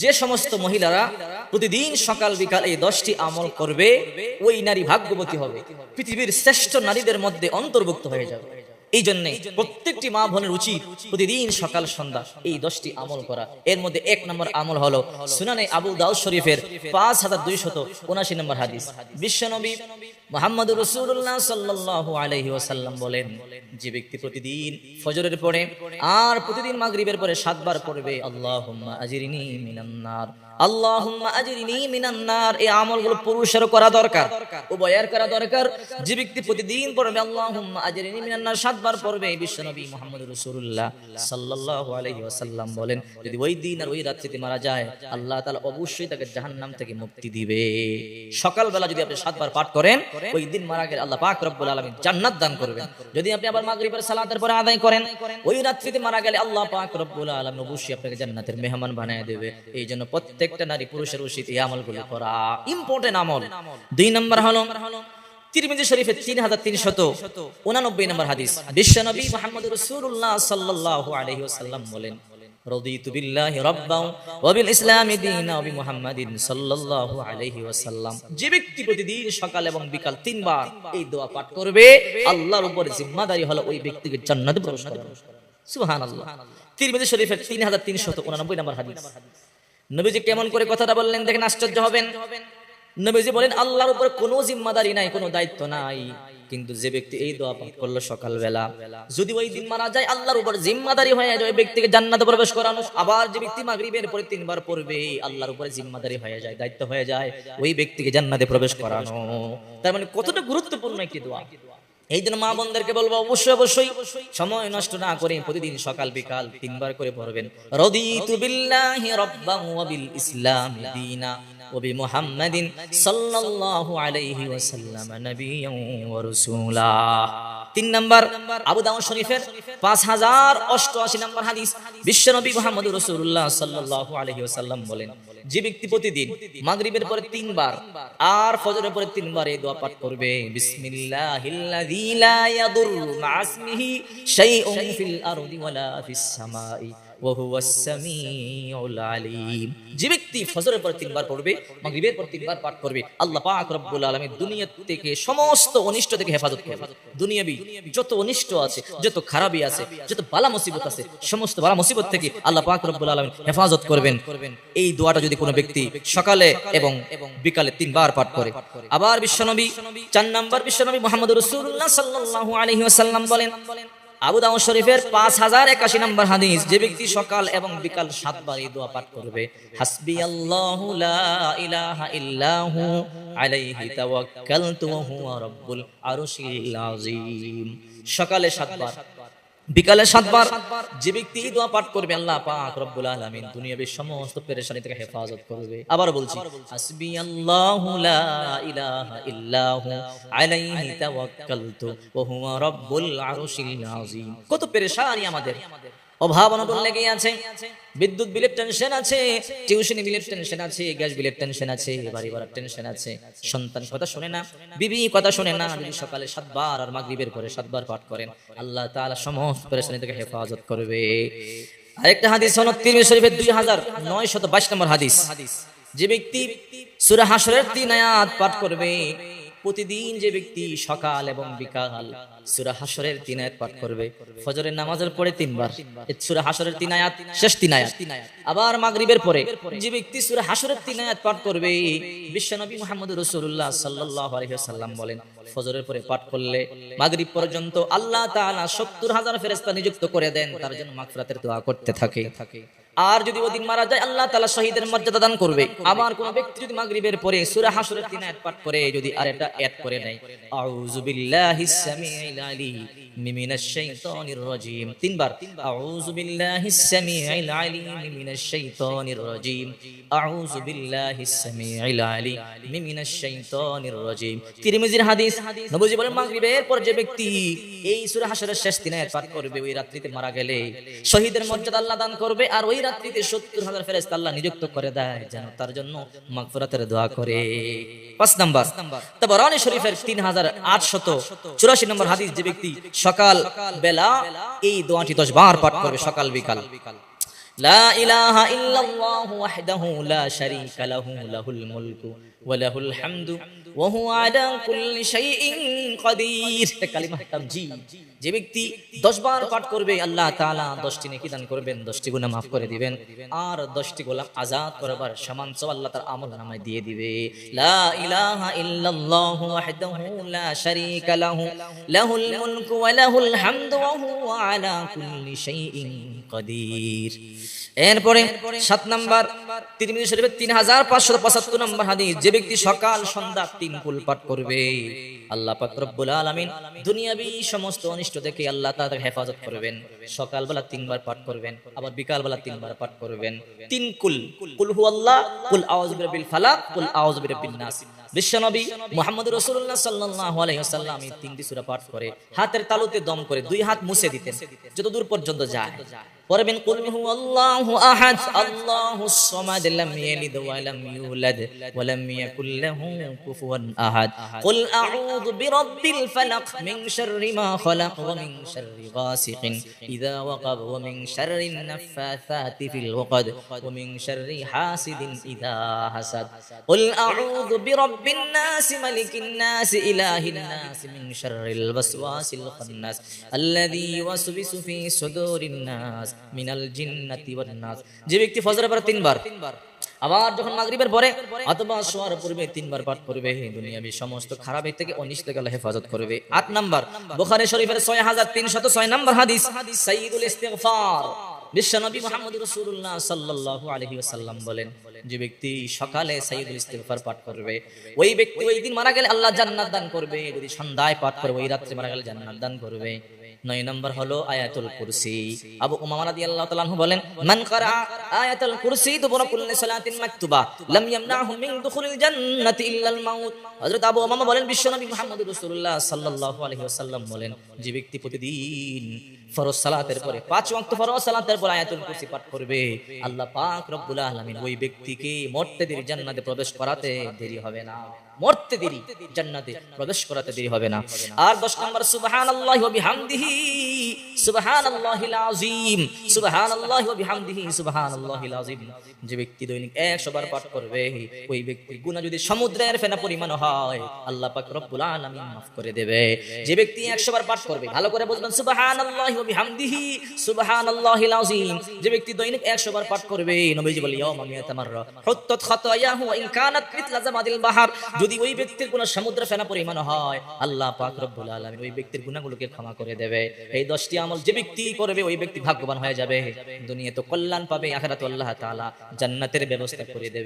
যে সমস্ত মহিলারা প্রতিদিন সকাল, বিকাল এই দশটি আমল করবে, ওই নারী ভাগ্যবতী হবে। পৃথিবীর শ্রেষ্ঠ নারীদের মধ্যে অন্তর্ভুক্ত হয়ে যাবে। এই জন্য প্রত্যেকটি মা বোনের উচিত প্রতিদিন সকাল, সন্ধ্যা এই দশটি আমল করা। এর মধ্যে এক নম্বর আমল হলো সুনানে আবু দাউদ শরীফের পাঁচ হাজার দুইশত উনাশি নম্বর হাদিস। বিশ্বনবী মোহাম্মদ রসুল্লাহ সাল্লাহ আলহি ওসাল্লাম বলেন, যে ব্যক্তি প্রতিদিন ফজরের পরে আর প্রতিদিন মাগরিবের পরে সাতবার পড়বে আল্লাহ আজিরিনি মিনান্নার বলেন, যদি ওই দিন আর ওই রাত্রিতে মারা যায়, আল্লাহ তাআলা অবশ্যই তাকে জাহান্নাম থেকে মুক্তি দিবে। সকালবেলা যদি আপনি সাতবার পাঠ করেন ওই দিন মারা গেলে আল্লাহ পাক রব্বুল আলামিন জান্নাত দান করবেন। যদি আপনি আবার মাগরিবের সালাতের পরে আদায় করেন, ওই রাত্রিতে মারা গেলে আল্লাহ পাক রব্বুল আলামিন অবশ্যই আপনাকে জান্নাতের মেহমান বানিয়ে দেবে। এই জন্য প্রত্যেকটা নারী পুরুষের উচিত এই আমলগুলো করা। ইম্পর্টেন্ট আমল। দুই নম্বর হলো, তিরমিজি শরীফের তিন হাজার তিনশত উনানব্বই নম্বর হাদিস। বিশ্বনবী মোহাম্মদ রসুল্লাহ সাল্লাহ আলহি ওসাল্লাম বলেন রাব্বাও ওয়া বিল ইসলামি দীনা ওয়া বিমুহাম্মাদিন সাল্লাল্লাহু আলাইহি ওয়াসাল্লাম। যে ব্যক্তি প্রতিদিন সকাল এবং বিকাল তিনবার এই দোয়া পাঠ করবে, আল্লাহর উপর জিম্মাদারি হলো ওই ব্যক্তিকে জান্নাতে প্রবেশ করানো সুবহানাল্লাহ। তিরমিজি শরীফের 3389 নম্বর হাদিস। নবীজি কেমন করে কথাটা বললেন, দেখেন আশ্চর্য হবেন। নবীজি বলেন, আল্লাহর উপর কোনো জিম্মাদারি নাই, কোনো দায়িত্ব নাই। কিন্তু যে ব্যক্তি এই দোয়া পাঠ করল সকালবেলা, যদি ওই দিন মারা যায়, আল্লাহর উপর জিম্মাদারি হয়ে যায়, ওই ব্যক্তিকে জান্নাতে প্রবেশ করানো, আবার যে ব্যক্তি মাগরিবের পরে তিনবার পড়বে, আল্লাহর উপরে জিম্মাদারি হয়ে যায়, দায়িত্ব হয়ে যায়, ওই ব্যক্তিকে জান্নাতে প্রবেশ করানো। তার মানে কতটা গুরুত্বপূর্ণ একটি দোয়া। এই জন্য মা বোনদেরকে বলব, অবশ্যই অবশ্যই সময় নষ্ট না করে প্রতিদিন সকাল, বিকাল তিনবার করে পড়বেন। রদিতু বিল্লাহি রাব্বান ওয়া বিল ইসলাম দীনা। وبمحمد صلى الله عليه وسلم نبيا ورسولا তিন নম্বর আবু দাউদ শরীফের ফজরের পরে তিনবার পড়বে, মাগরিবের পর তিনবার পাঠ করবে, আল্লাহ দুনিয়া থেকে সমস্ত অনিষ্ট থেকে হেফাজত করবে। দুনিয়াবি যত অনিষ্ট আছে, যত খারাপই আছে যত বালা মুসিবত আছে, সমস্ত বালা মুসিবত থেকে আল্লাহ পাক রব্বুল আলামিন হেফাজত করবেন। এই দোয়াটা যদি কোনো ব্যক্তি সকালে এবং বিকালে তিনবার পাঠ করে। আবার বিশ্বনবী, চার নাম্বার বিশ্বনবী মুহাম্মদ রাসূলুল্লাহ সাল্লাল্লাহু আলাইহি ওয়াসাল্লাম বলেন, আবু দাউদ শরীফের পাঁচ হাজার একাশি নম্বর হাদিস, যে ব্যক্তি সকাল এবং বিকাল সাতবার এই দোয়া পাঠ করবে হাসবি আল্লাহু লা ইলাহা ইল্লাহু আলাইহি তাওয়াক্কালতু ওয়া হুয়া রাব্বুল আরশিল আযীম। সকালে সাতবার বিকালে সাতবার যে ব্যক্তি দোয়া পাঠ করবে, আল্লাহ পাক রব্বুল আলামিন দুনিয়ার সমস্ত পেরেশানি থেকে হেফাজত করবে। আবার বলছি হাসবি আল্লাহু লা ইলাহা ইল্লাহু আলাইহি তাওয়াক্কালতু ওয়া হুয়া রব্বুল আরশিল আযীম। কত পেরেশানি আমাদের। অভাব অনটন লেগে আছে। বিদ্যুৎ বিলের টেনশন আছে বিলের টেনশন আছে গ্যাস বিলের টেনশন আছে, বাড়ি ভাড়ার টেনশন আছে। সন্তান কথা শুনে না, বিবি কথা শুনে না সকালে সাতবার আর মাগরিবের পরে সাতবার পাঠ করেন। আল্লাহ তাআলা সমস্ত পেরেশানি থেকে হেফাজত করবে। আরেকটা হাদিস হলো তিরমিজি শরীফের 2922 নম্বর হাদিস। যে ব্যক্তি সূরা হাশরের তিন আয়াত পাঠ করবে প্রতিদিন যে ব্যক্তি সকাল এবং বিকাল সূরা হাশরের তিন আয়াত পাঠ করবে, ফজরের নামাজের পরে তিনবার সূরা হাশরের তিন আয়াত শেষ তিন আয়াত। আবার মাগরিবের পরে যে ব্যক্তি সূরা হাশরের তিন আয়াত পাঠ করবে, বিশ্বনবী মুহাম্মদ রাসূলুল্লাহ সাল্লাল্লাহু আলাইহি বলেন, ফজরের পরে পাঠ করলে মাগরিব পর্যন্ত আল্লাহ তাআলা 70 হাজার ফেরেশতা নিযুক্ত করে দেন, তার জন্য মাগফিরাতের দোয়া করতে থাকে। আর যদি ওদিন মারা যায়, আল্লাহ তাআলা শহীদের মর্যাদা দান করবে। আবার কোন ব্যক্তি যদি মাগরিবের পরে সূরা হাশরের তিন আয়াত পাঠ করে, যদি আর এটা অ্যাড করে নেয়। আউযু বিল্লাহিস সামিউল আলিম মিনাশ শাইতানির তিনবার, আউযু বিল্লাহিস সামিউল আলিম মিনাশ শাইতানির আউযু বিল্লাহিস সামিউল আলিম মিনাশ শাইতানির তিরমিজির হাদিস, নবজি বলেন পর যে ব্যক্তি এই শেষ তিন পাঠ করবে, ওই রাত্রিতে মারা গেলে শহীদের মর্যাদা আল্লাহ দান করবে, আর ওই রাত্রিতে সত্তর হাজার ফেরেস্তা আল্লাহ নিযুক্ত করে দেয় যেন তার জন্য মাগফিরাতের দোয়া করে। পাঁচ নাম্বার। তাবরানি শরীফের তিন হাজার আটশত চুরাশি নম্বর হাদিস যে ব্যক্তি সকাল বেলা এই দোয়াটি দশ বার পাঠ করবে সকাল বিকাল। لا إله إلا الله وحده لا شريك له له الملك وله الحمد وهو على كل شيء قدير যে ব্যক্তি 10 বার পাঠ করবে, আল্লাহ করবেন করে দিবেন, আর দশটি গোলাম আজাদ করবার সমান সব আল্লাহ তার আমলনামায় দিয়ে দিবে। লা ইলাহা কাদির। এরপরে সাত নাম্বার তিরমিজি শরীফের তিন হাজার পাঁচশো পঁচাত্তর নম্বর হাদিস, যে ব্যক্তি সকাল, সন্ধ্যা তিন কুল পাঠ করবে, আল্লাহ পাক রব্বুল আলামিন দুনিয়াবি সমস্ত অনিষ্ট থেকে আল্লাহ তাআলা হেফাজত করবেন। সকালবেলা তিনবার পাঠ করবেন, আবার বিকালবেলা তিনবার পাঠ করবেন। তিন কুল কুল হু আল্লাহ কুল আউযু বিরাব্বিল ফালাক, কুল আউযু বিরাব্বিন নাস। বিশ্বনবী মুহাম্মদ রাসূলুল্লাহ সাল্লাল্লাহু আলাইহি ওয়াসাল্লাম এই তিনটি সূরা পাঠ করে, হাতের তালুতে দম করে দুই হাত মুছে দিতেন যত দূর পর্যন্ত যায়। পড়বেন কুল হু আল্লাহু আহাদ আল্লাহুস সামাদ, লাম ইয়ালিদ ওয়া লাম ইউলাদ ওয়া লাম ইয়াকুল লাহু কুফুয়ান আহাদ। কুল আউযু বিরাব্বিল ফালাক মিন শাররি মা খালাক ওয়া মিন শাররি গাসিকিন, ইযা ওয়াকাব ওয়া মিন শাররিন নাফাথাতি ফিল উকদ ওয়া মিন শাররি হাসিদিন ইযা হাসাদ। কুল আউযু বিরাব্বিন নাস, মালিকিন নাস, ইলাহিন নাস, মিন শাররিল ওয়াসওয়াসিল খান্নাস, আল্লাযী ইওয়াসবিসু ফি সুদুরিন নাস মিনাল জিন্নাতি ওয়ান নাস। যে ব্যক্তি ফজরের পরে তিনবার, আবার যখন মাগরিবের পরে, অথবা শোয়ার পূর্বে তিনবার পাঠ করবে দুনিয়াবি, সমস্ত খারাপ থেকে থেকে আল্লাহ হেফাজত করবে। নাম্বার শরীফের 6306 নাম্বার হাদিস, সাইয়্যিদুল ইস্তিগফার। বিশ্বনবী মুহাম্মদ রাসূলুল্লাহ সাল্লাল্লাহু আলাইহি ওয়াসাল্লাম বলেন, যে ব্যক্তি সকালে সাইয়্যিদুল ইস্তিগফার পাঠ করবে, ওই ব্যক্তি ওই দিন মারা গেলে আল্লাহ জান্নাত দান করবে, যদি সন্ধ্যায় পাঠ করবে ওই রাত্রে মারা গেলে জান্নাত দান করবে। নয় নম্বর হলো আয়াতুল কুরসি। আবু উমামা রাদিয়াল্লাহু তাআলা বলেন, মান করা আয়াতুল কুরসি দুবরা কুল্লি সালাতিন মাকতুবা, লাম ইয়ামনাহু মিন দুখুলিল জান্নাতি ইল্লাল মাউত। হযরত আবু উমামা বলেন বিশ্বনবী মুহাম্মদুর রাসূলুল্লাহ সাল্লাল্লাহু আলাইহি ওয়াসাল্লাম বলেন, যে ব্যক্তি প্রতিদিন ফরজ সালাতের পরে, পাঁচ ওয়াক্ত ফরজ সালাতের পরে আয়াতুল কুরসি পাঠ করবে। আল্লাহ পাক রব্বুল আলামিন ওই ব্যক্তিকে মরতে দেরি জান্নাতে প্রবেশ করাতে দেরি হবে না। মরতে দেরি জান্নাতে প্রবেশ করাতে দেরি হবে না। আর 10 নম্বর, সুবহানাল্লাহি ওয়া বিহামদিহি যে ব্যক্তি দৈনিক 100 বার পাঠ করবে, ওই ব্যক্তির যদি সমুদ্রের ফেনা পরিমাণ হয়, আল্লাহ পাক maaf করে দেবে। যে ব্যক্তি 100 বার পাঠ করবে, ভালো করে আযীম যে ব্যক্তি দৈনিক 100 বার পাঠ করবে, নবীজি বাহার। যদি ওই ব্যক্তির কোনো সমুদ্র ফেনা পরিমাণ হয়, আল্লাহ পাক রব্বুল আলামিন ওই ব্যক্তির গুনাহগুলোকে ক্ষমা করে দেবে। এই 10টি আমল যে ব্যক্তি করবে, ওই ব্যক্তি ভাগ্যবান হয়ে যাবে। দুনিয়া তো কল্যাণ পাবে, আখেরাত আল্লাহ তাআলা জান্নাতের ব্যবস্থা করে দেবে।